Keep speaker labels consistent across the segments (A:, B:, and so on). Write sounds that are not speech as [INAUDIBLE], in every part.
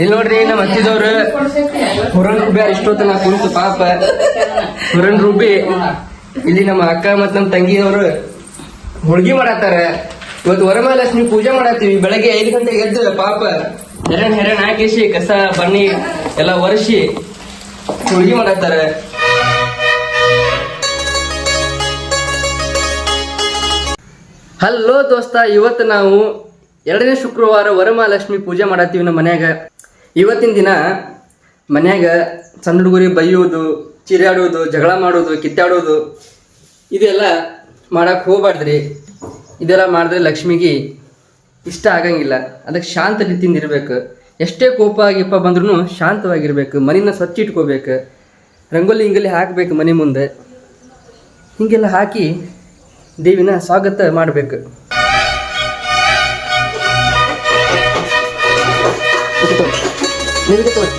A: ಇಲ್ಲಿ ನೋಡ್ರಿ ನಮ್ಮ ಹತ್ತಿದವ್ರು ಹುರನ್ ರುಬಿ ನಾ ಕುಂತು ಪಾಪ. ಹುರನ್ ರುಬ್ಬಿ ಇಲ್ಲಿ ನಮ್ಮ ಅಕ್ಕ ಮತ್ ನಮ್ಮ ತಂಗಿಯವರು ಹುಡುಗಿ ಮಾಡತ್ತಾರ. ಇವತ್ತು ವರಮಹಾಲಕ್ಷ್ಮಿ ಪೂಜೆ ಮಾಡತ್ತೀವಿ ಬೆಳಗ್ಗೆ ಐದು ಗಂಟೆಗೆ ಎದ್ದು ಪಾಪ ಹೆರಣ್ ಹೆರಣ್ ಹಾಕಿಸಿ ಕಸ, ಬನ್ನಿ ಎಲ್ಲ ಒರೆಸಿ ಹುಡುಗಿ ಮಾಡತ್ತಾರ. ಹಲೋ ದೋಸ್ತ, ಇವತ್ತು ನಾವು ಎರಡನೇ ಶುಕ್ರವಾರ ವರಮಹಾಲಕ್ಷ್ಮಿ ಪೂಜೆ ಮಾಡತ್ತೀವಿ ನಮ್ಮ ಮನ್ಯಾಗ. ಇವತ್ತಿನ ದಿನ ಮನ್ಯಾಗ ಸಣ್ಣ ಹುಡುಗರಿ ಬೈಯೋದು, ಚಿರಾಡೋದು, ಜಗಳ ಮಾಡೋದು, ಕಿತ್ತಾಡೋದು, ಇದೆಲ್ಲ ಮಾಡಕ್ಕೆ ಹೋಗ್ಬಾರ್ದ್ರಿ. ಇದೆಲ್ಲ ಮಾಡಿದ್ರೆ ಲಕ್ಷ್ಮಿಗೆ ಇಷ್ಟ ಆಗಂಗಿಲ್ಲ. ಅದಕ್ಕೆ ಶಾಂತ ರೀತಿಯಿಂದ ಇರಬೇಕು. ಎಷ್ಟೇ ಕೋಪ ಗಿಪ್ಪ ಬಂದ್ರೂ ಶಾಂತವಾಗಿರ್ಬೇಕು. ಮನಿನ ಸ್ವಚ್ಛ ಇಟ್ಕೋಬೇಕು. ರಂಗೋಲಿ ಹಿಂಗಲಿ ಹಾಕಬೇಕು ಮನೆ ಮುಂದೆ. ಹೀಗೆಲ್ಲ ಹಾಕಿ ದೇವಿನ ಸ್ವಾಗತ ಮಾಡಬೇಕು.
B: ನಿನಗೆ ತೋರಿ.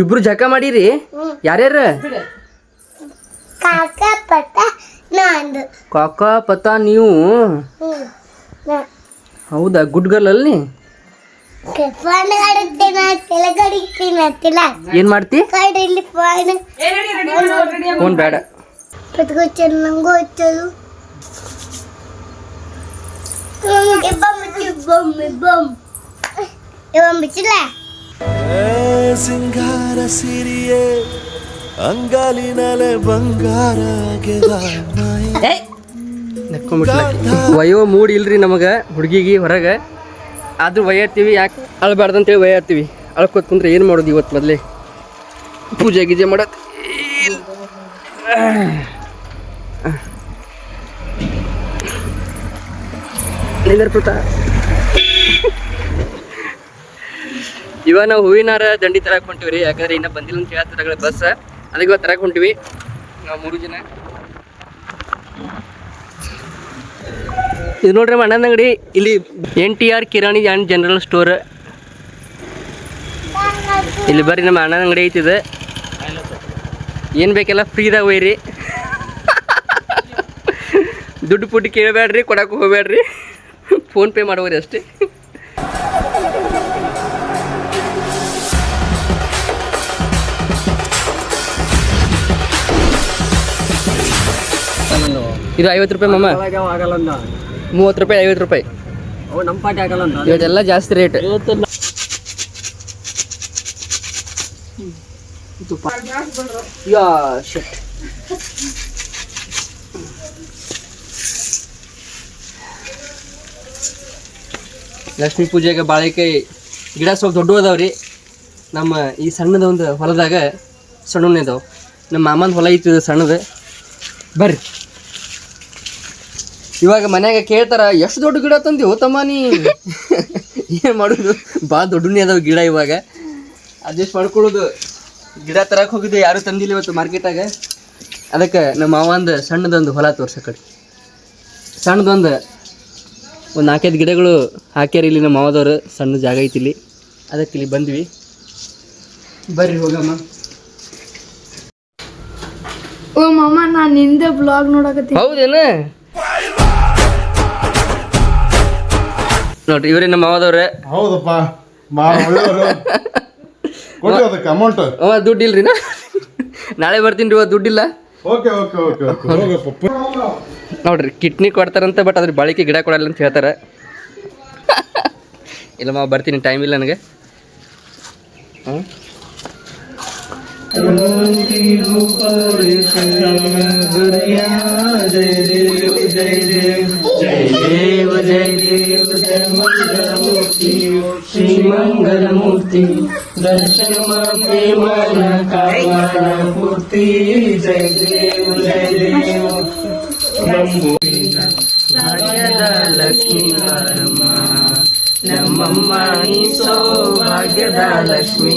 A: ಇಬ್ರು ಜಕ ಮಾಡಿರಿ? ಯಾರ್ಯಾರ?
B: ಕಾಕ ನಾನು
A: ಕಾಕ ಪತ ನೀವು? ಹೌದಾ? ಗುಡ್ ಗರ್ಲ್ ಅಲ್ಲಿ? ಏನ್ ಮಾಡ್ತಿ?
B: ಫೋನ್.
A: ಬೇಡ.
B: ನಂಗೂ ಹಚ್ಚೋದು
C: ಸಿಂಗಾರ ಸಿರಿಯೇ ಅಂಗಾಲಿನಲೆ ಬಂಗಾರ
A: ವಯೋ ಮೂಡ್ ಇಲ್ರಿ ನಮಗ ಹುಡುಗಿಗೆ ಹೊರಗೆ. ಆದ್ರೂ ಒಯ್ಯತ್ತೀವಿ ಯಾಕೆ ಅಳ್ಬಾರ್ದಂತೇಳಿ ಒಯ್ಯತ್ತೀವಿ ಅಳ್ಕೋತ್ ಕುಂದ್ರೆ ಏನು ಮಾಡೋದು ಇವತ್ತು ಮೊದಲೇ? ಪೂಜೆ ಗೀಜೆ ಮಾಡತ್ ನಿಂದರ್ಪುತ ಇವಾಗ ನಾವು ಹೂವಿನಾರ ದಂಡಿ ತರಕ್ ರೀ ಯಾಕಂದ್ರೆ ಇನ್ನ ಬಂದಿಲ್ಲ ಅಂತ ಹೇಳ್ತಾರ ಬಸ್. ಅದಕ್ಕೆ ಇವತ್ತು ತರಕ್ ಹೊಂಟಿವಿ. ನಾವು ಮೂರು ಜನ. ಇದು ನೋಡ್ರಿ ಅಣ್ಣನ ಅಂಗಡಿ. ಇಲ್ಲಿ ಎನ್ ಟಿ ಆರ್ ಕಿರಾಣಿ ಆ್ಯಂಡ್ ಜನರಲ್ ಸ್ಟೋರ್. ಇಲ್ಲಿ ಬರ್ರಿ, ನಮ್ಮ ಅಣ್ಣನ ಅಂಗಡಿ ಐತಿದೆ ಏನು ಬೇಕೆಲ್ಲ ಫ್ರೀದಾಗ ಒಯ್ರಿ ದುಡ್ಡು ಪುಡ್ಡು ಕೇಳಬೇಡ್ರಿ ಕೊಡಕ್ಕೆ ಹೋಗ್ಬೇಡ್ರಿ. ಫೋನ್ ಪೇ ಮಾಡೋರಿ ಅಷ್ಟೇ. ಇದು ಐವತ್ತು ರೂಪಾಯಿ ಮಮ್ಮ ಮೂವತ್ತು ರೂಪಾಯಿ, ಐವತ್ತು ರೂಪಾಯಿ. ಇವತ್ತೆಲ್ಲ ಜಾಸ್ತಿ ರೇಟ್. ಯಾ ಶಟ್ ಲಕ್ಷ್ಮೀ ಪೂಜೆಗೆ ಬಾಳೆಕಾಯಿ ಗಿಡ ಸ್ವಲ್ಪ ದೊಡ್ಡ ರೀ ನಮ್ಮ ಈ ಸಣ್ಣದ ಒಂದು ಹೊಲದಾಗ ಸಣ್ಣನೇ ಇದಾವೆ ನಮ್ಮ ಮಾಮನ ಹೊಲ ಇತ್ತು ಸಣ್ಣದು. ಬರ್ರಿ. ಇವಾಗ ಮನ್ಯಾಗ ಕೇಳ್ತಾರ, ಎಷ್ಟು ದೊಡ್ಡ ಗಿಡ ತಂದಿವು ತಮ್ಮ ನೀ [LAUGHS] ಏನು ಮಾಡೋದು? ಭಾಳ ದೊಡ್ಡನೇ ಅದಾವ ಗಿಡ ಇವಾಗ. ಅಡ್ಜಸ್ಟ್ ಮಾಡ್ಕೊಳ್ಳೋದು. ಗಿಡ ತರಕ್ಕೆ ಹೋಗಿದ್ದೆ ಯಾರು ತಂದಿಲ್ಲ ಇವತ್ತು ಮಾರ್ಕೆಟಾಗ ಅದಕ್ಕೆ ನಮ್ಮ ಮಾವಂದು ಸಣ್ಣದೊಂದು ಹೊಲ ತೋರ್ಸ ಸಣ್ಣದೊಂದು ಒಂದು ನಾಲ್ಕೈದು ಗಿಡಗಳು ಹಾಕ್ಯಾರ ಇಲ್ಲಿ ನಮ್ಮ ಮಾವದವರು. ಸಣ್ಣ ಜಾಗ ಐತಿ ಇಲ್ಲಿ. ಅದಕ್ಕೆ ಇಲ್ಲಿ ಬಂದ್ವಿ. ಬರ್ರಿ ಹೋಗಮ್ಮ.
D: ಓ ಮಾಮ ನಾನು ನಿಂದೆ ಬ್ಲಾಗ್ ನೋಡಕತ್ತೀನಿ.
A: ಹೌದೇನ? ನೋಡ್ರಿ ಇವ್ರಿ ನಮ್ಮ ಮಾವದವ್ರೆ.
E: ಹೌದಪ್ಪ. ಕೊಡಿ ಅದಕ್ಕೆ ಅಮೌಂಟ್
A: ಅವ ದುಡ್ಡು ಇಲ್ರಿ ನಾ ನಾಳೆ ಬರ್ತೀನಿ ರೀ ದುಡ್ಡಿಲ್ಲ
E: ಓಕೆ ಓಕೆ ಓಕೆ ಓಕೆ
A: ನೋಡ್ರಿ ಕಿಡ್ನಿ ಕೊಡ್ತಾರಂತ ಬಟ್ ಅದ್ರ ಬಾಳಿಕೆ ಗಿಡ ಕೊಡಲ್ಲ ಅಂತ ಹೇಳ್ತಾರೆ. [LAUGHS] ಇಲ್ಲ ಮಾವ ಬರ್ತೀನಿ ಟೈಮ್ ಇಲ್ಲ ನನಗೆ. ಹ್ಮ್? ಭಾಗ್ಯದ ಲಕ್ಷ್ಮೀ ಬಾರಮ್ಮ ನಮ್ಮಮ್ಮ ನೀ ಸೌಭಾಗ್ಯದ ಲಕ್ಷ್ಮೀ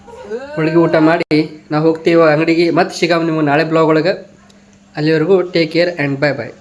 A: ಹೋಳಿಗೆ ಊಟ ಮಾಡಿ, ನಾವು ಹೋಗ್ತೀವಿ ಅಂಗಡಿಗೆ, ಮತ್ತೆ ಸಿಗಾವ ನೀವು ನಾಳೆ ಬ್ಲಾಗ್ ಒಳಗೆ. ಅಲ್ಲಿವರೆಗೂ take care and bye bye